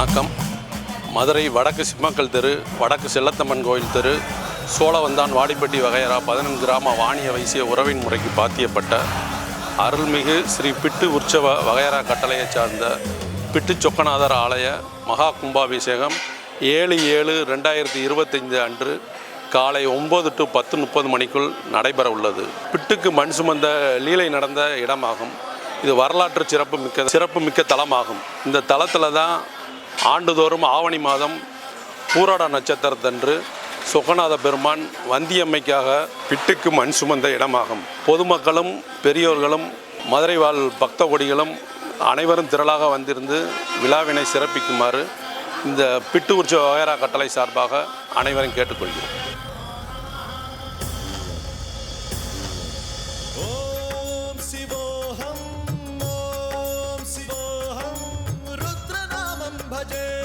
வணக்கம். மதுரை வடக்கு சிம்மக்கல் தெரு வடக்கு செல்லத்தம்மன் கோயில் தெரு சோழவந்தான் வாடிப்பட்டி வகையரா பதினெண்டு கிராம வாணிய வைசிய உறவின் முறைக்கு பாத்தியப்பட்ட அருள்மிகு ஸ்ரீ பிட்டு உற்சவ வகையரா கட்டளையைச் சார்ந்த பிட்டு சொக்கநாதர் ஆலய மகா கும்பாபிஷேகம் ஏழு ஏழு ரெண்டாயிரத்தி இருபத்தைந்து அன்று காலை ஒம்பது டு பத்து முப்பது மணிக்குள் நடைபெற உள்ளது. பிட்டுக்கு மண் சுமந்த லீலை நடந்த இடமாகும். இது வரலாற்று சிறப்பு மிக்க சிறப்பு மிக்க தலமாகும். இந்த தலத்தில் தான் ஆண்டுதோறும் ஆவணி மாதம் பூராட நட்சத்திரத்தன்று சுகநாத பெருமான் வந்தியம்மைக்காக பிட்டுக்கு மண் சுமந்த இடமாகும். பொதுமக்களும் பெரியோர்களும் மதுரை வாழ் பக்த கொடிகளும் அனைவரும் திரளாக வந்திருந்து விழாவினை சிறப்பிக்குமாறு இந்த பிட்டு உற்சவ வகைரா கட்டளை சார்பாக அனைவரும் கேட்டுக்கொள்கிறோம். भजे